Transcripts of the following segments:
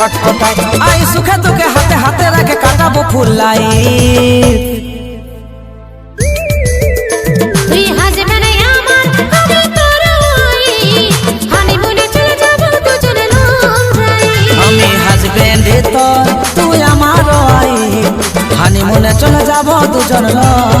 I সুখে দুঃখে হাতে হাতে রেখে কাটাবো ফুল লাইফ চলে যাব দুজন লং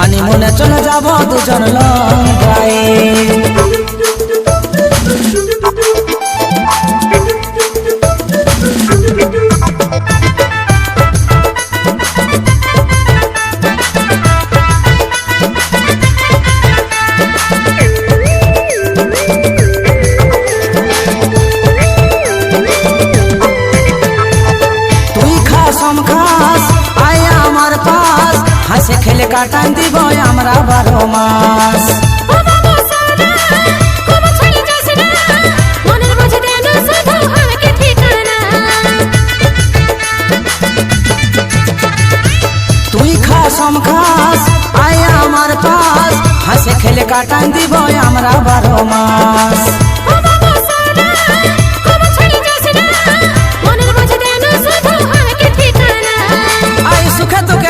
হানিমুনে চলে যাব দুজন লং ড্রাইভ কাটান দিব আমরা বারো মাস। তুই খাসম খাস আয় আমার পাশ হাসে খেলে কাটান দিব আমরা বারো মাস। আয় সুখে দুঃখে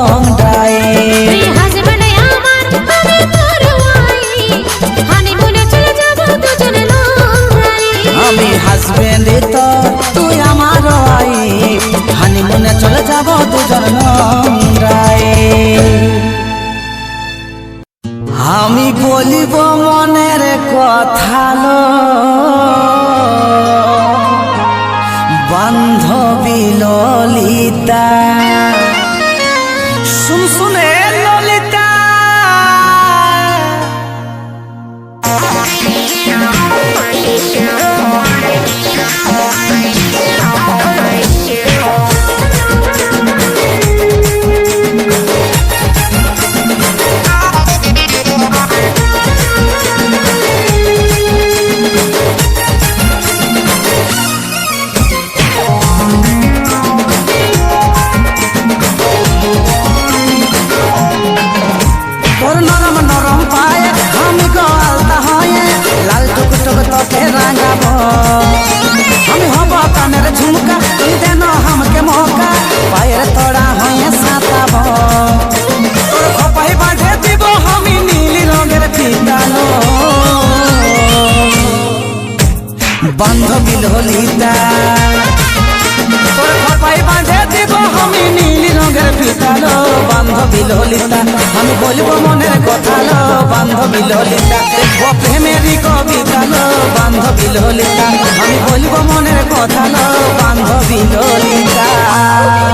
দেখব প্রেমেরই কবিতা লো বান্ধবী ললিতা। আমি বলব মনের কথা লো বান্ধবী ললিতা।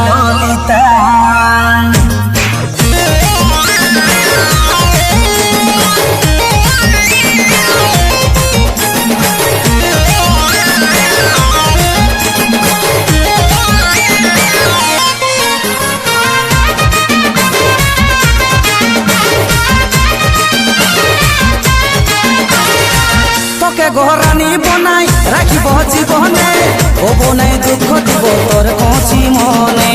ললিতা। বনাই রাখিব জীবনে ও বনাই দুঃখ দিব তোর কচি মনে।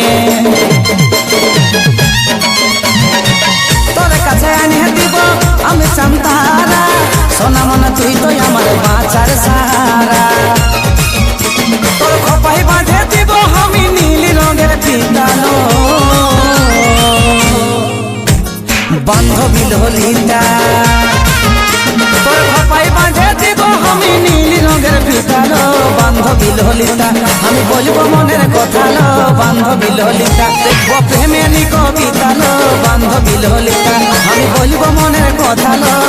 তোর কাছে আনিয়ে দিব, আমি চান্তারা সোনা মনে তুই তো আমার বাঁচার সাহারা কথা লো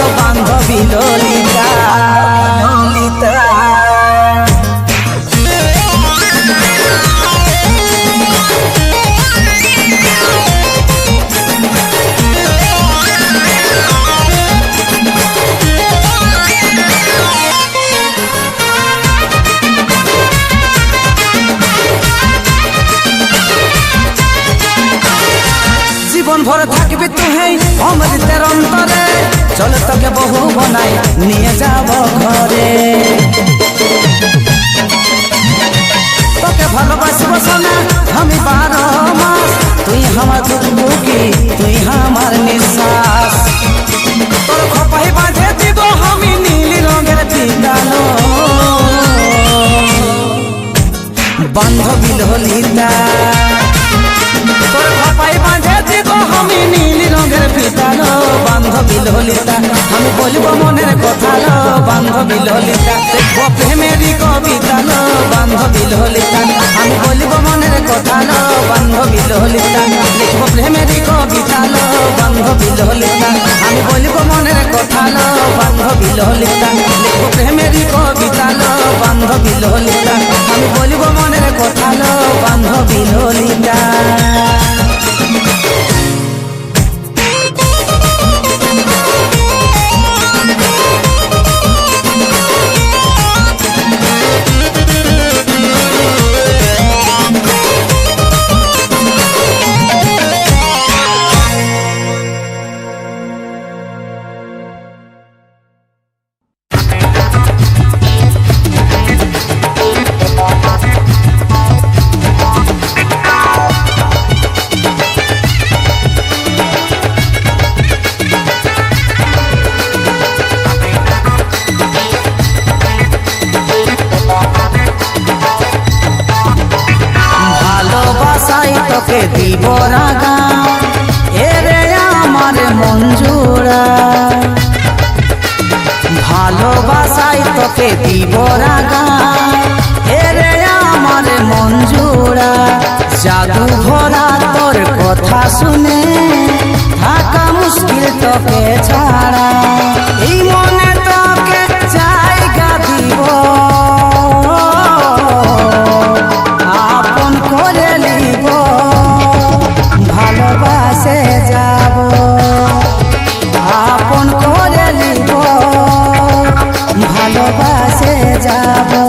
চল তোকে বহু বনাই নিয়ে যাব ঘরে। তোকে ভালোবাসব সোনা, আমি বারো মাস, তুই আমার দুঃখী তুই আমার নিঃশ্বাস। তোর খপাই বাঁধে দিব আমি নীল রঙের পিতানো বান্ধবী বাঁধে আমি নীল রঙের পিতালো বান্ধবী ললিতা। আমি বলব মনের কথা লো বান্ধবী ললিতা। দেখব প্রেমেরই কবিতা লো বান্ধবী ললিতা। আমি বলব মনের কথা লো বান্ধবী ললিতা। লিখব প্রেমেরই কবিতা লো বান্ধবী ললিতা। আমি বলব মনের কথা লো বান্ধবী ললিতা। লিখব প্রেমেরই কবিতা লো বান্ধবী ললিতা। আমি বলব মনের কথা লো বান্ধবী ললিতা। তোকে ছাড়া, এই মনে তোকে জায়গা দিব। আপন করে নিব, ভালোবাসে যাব। আপন করে নিব, ভালোবাসে যাব।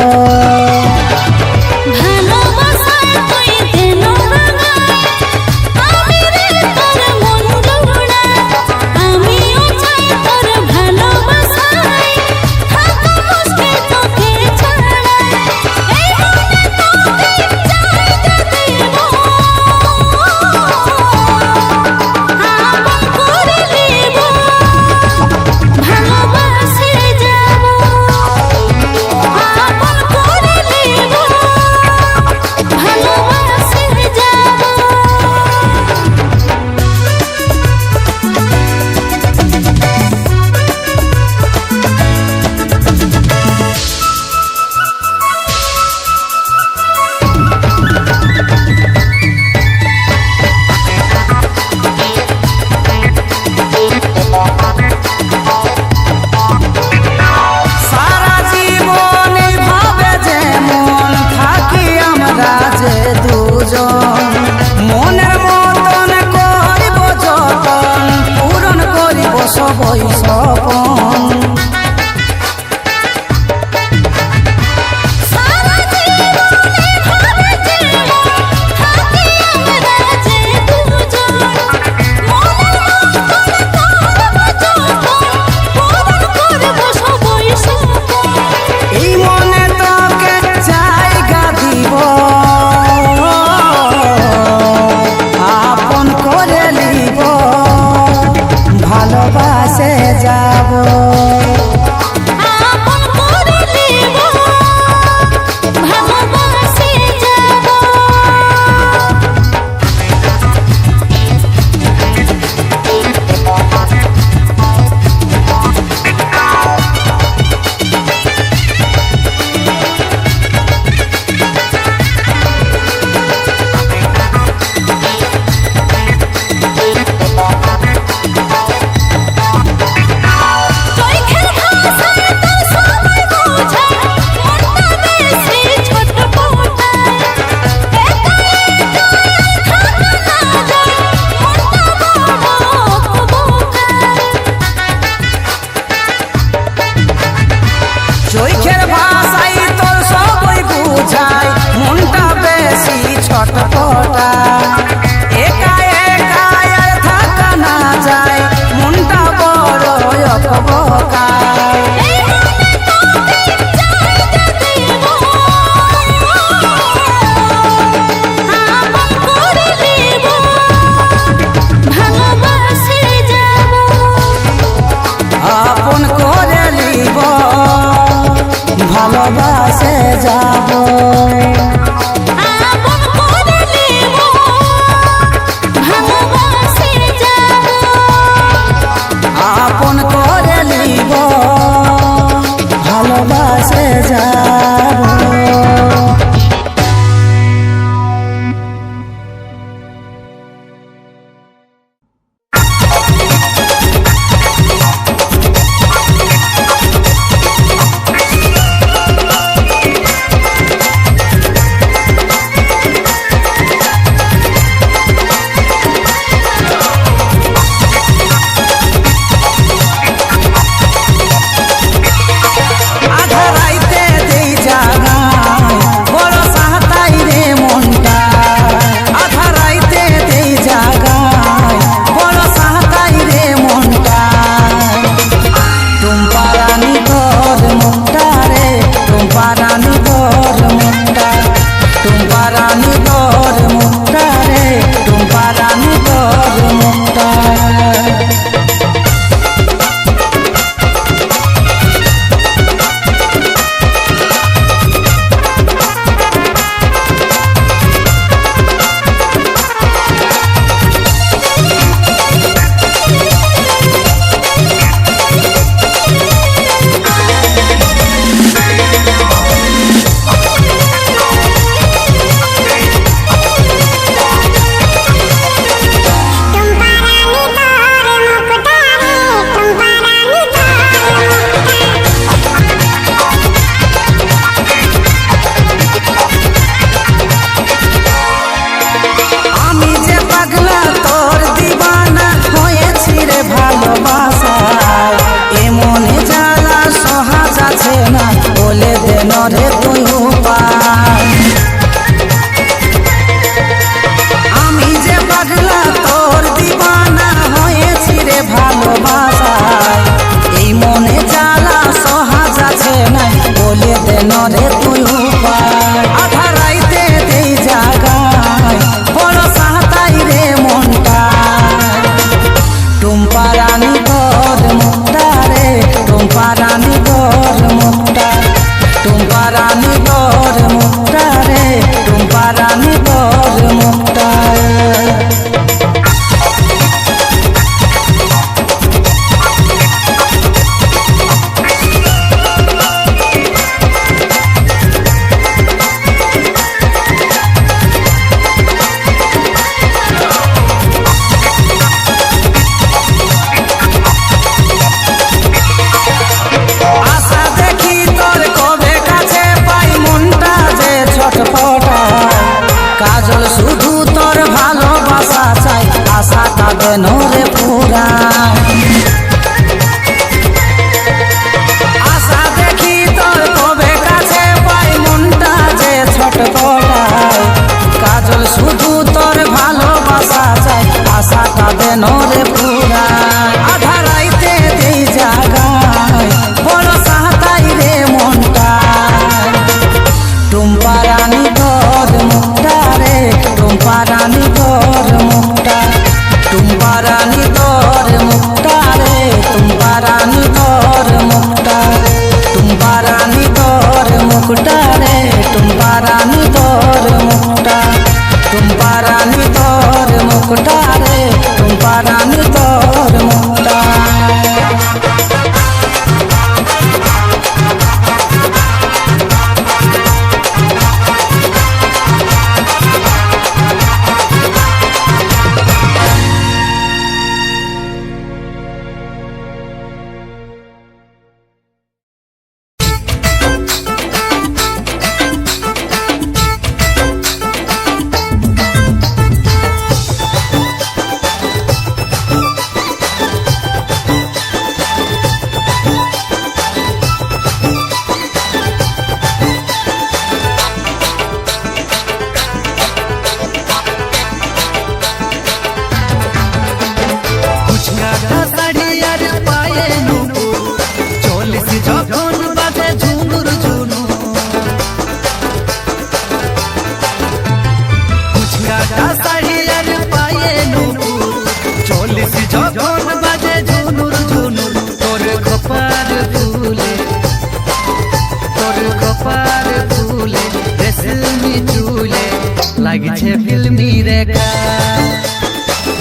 সে ফিল্মি রেখা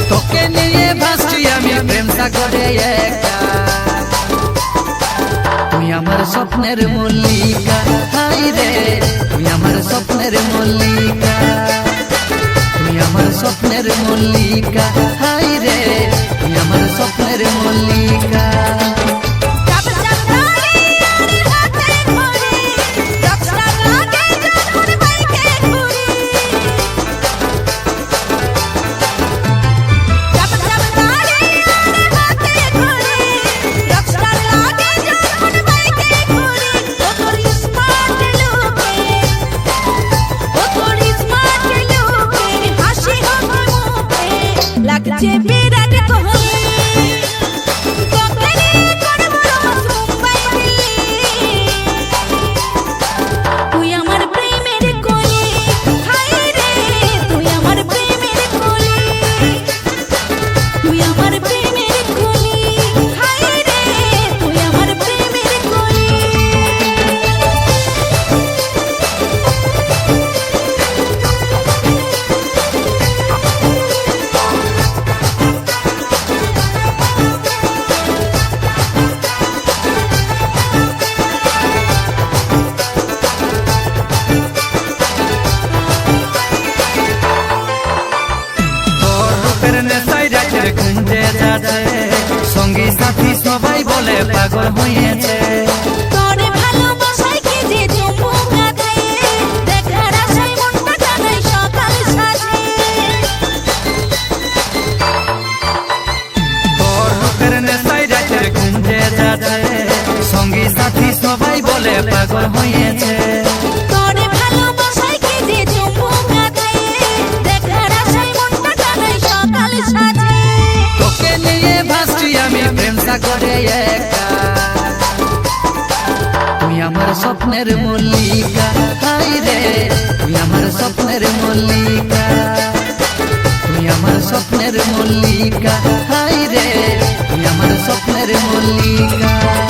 তোকে নিয়ে ভাসছি আমি, প্রেম সাগরে একা। তুই আমার স্বপ্নের মল্লিকা। হাই রে, তুই আমার স্বপ্নের মল্লিকা। তুই আমার স্বপ্নের মল্লিকা। noche. বলে পাগল হইয়েছে স্বপ্নের মল্লিকা। হাই রে, তুই আমার স্বপ্নের মল্লিকা। তুই আমার স্বপ্নের মল্লিকা। হাই রে, তুই আমার স্বপ্নের মল্লিকা।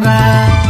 morar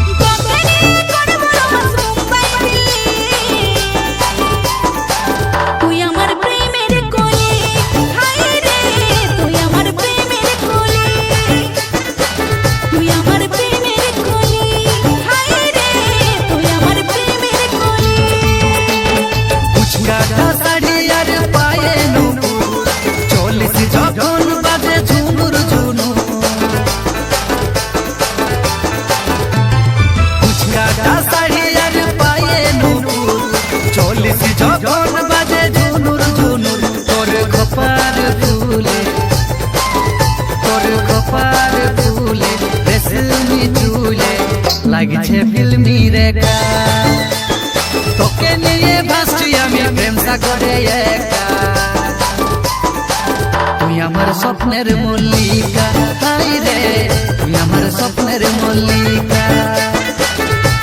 একটা। তুই আমার স্বপ্নের মল্লিকা, তাই রে। তুই আমার স্বপ্নের মল্লিকা।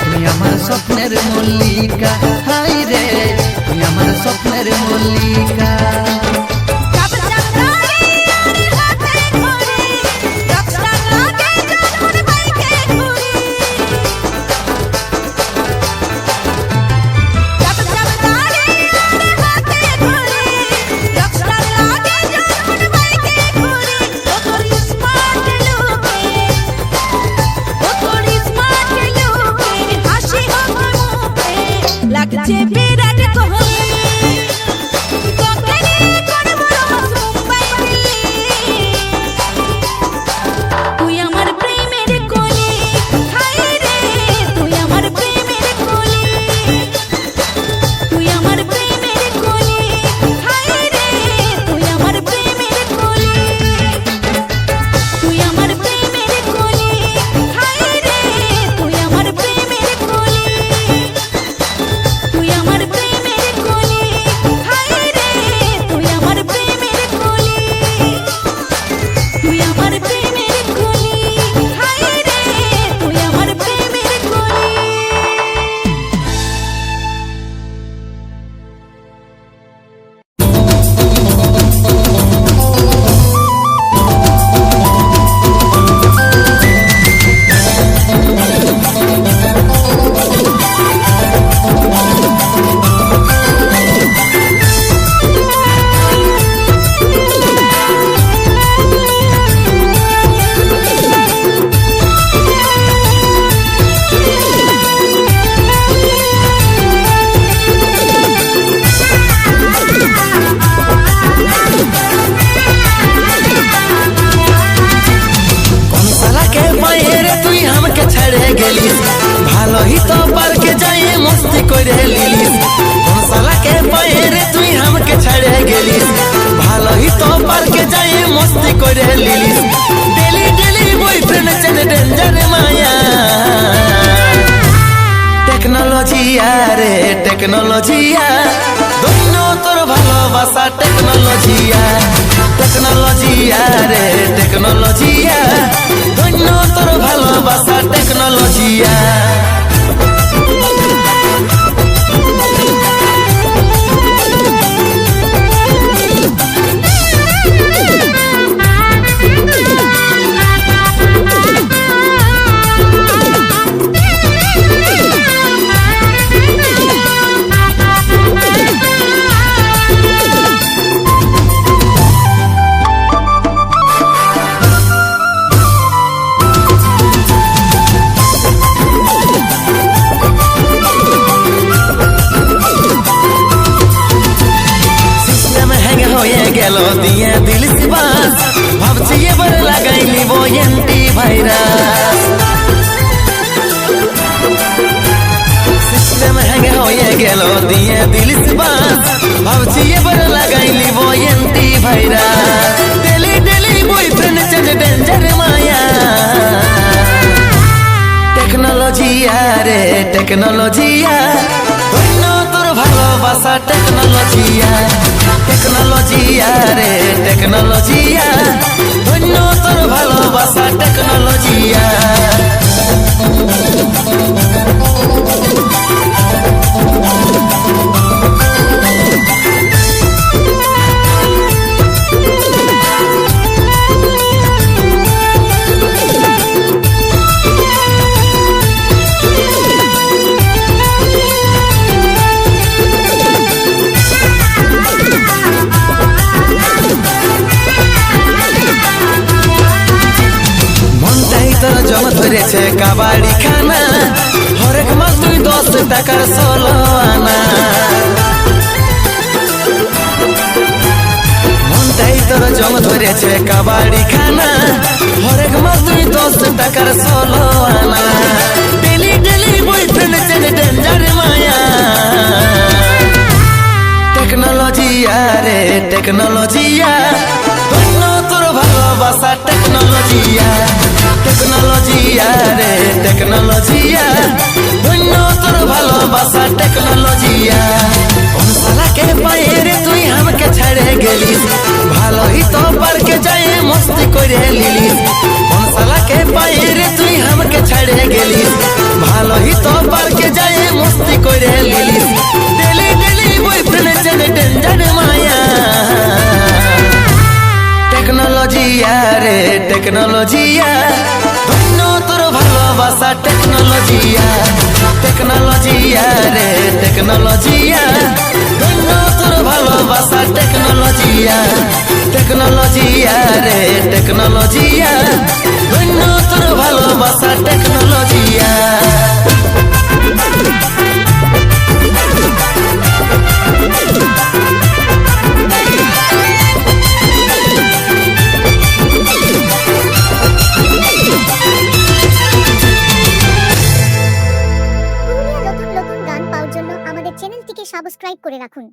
তুই আমার স্বপ্নের মল্লিকা হাই রে। তুই আমার স্বপ্নের মল্লিকা। হ্যাং গেল, দিয়ে দিল বাস। ভাবছি এবার লাগাই নিব antivirus. Daily daily boyfriend change danger মায়া। টেকনোলজিয়া রে টেকনোলজিয়া ধন্য তোর ভালোবাসা টেকনোলজিয়া টেকনোলজিয়া রে টেকনোলজিয়া ধন্য তোর ভালোবাসা টেকনোলজিয়া ধরেছে কাবাড়ি খানা। হরেক মাস তুই দশ টাকার ষোলো আনা। মনটাই তোর জম ধরেছে কাবাড়ি খানা। হরেক মাস তুই দশ টাকার ষোলো আনা। Daily daily boyfriend change danger মায়া। টেকনোলজিয়া রে টেকনোলজিয়া তোর ভালোবাসা টেকনোলজিয়া টেকনোলজিয়া রে টেকনোলজিয়া ধন্য তোর ভালোবাসা টেকনোলজিয়া কোন সালাকে পায়ে রে তুই আমাকে ছেড়ে গেলিস? ভালোই তো পার্কে যাই, মস্তি করে লিলিস কোন সালাকে পায়ে রে তুই আমাকে ছেড়ে গেলিস? ভালোই তো পার্কে যাই, মস্তি করে লিলিস ডেলি ডেলি বয়ফ্রেন্ড চেনে ডেঞ্জার মায়া। টেকনোলজিয়া রে টেকনোলজিয়া ভালোবাসা টেকনোলজিয়া টেকনোলজিয়া রে টেকনোলজিয়া ধন্য তোর ভালোবাসা টেকনোলজিয়া টেকনোলজিয়া রে টেকনোলজিয়া ধন্য তোর ভালোবাসা টেকনোলজিয়া করে রাখুন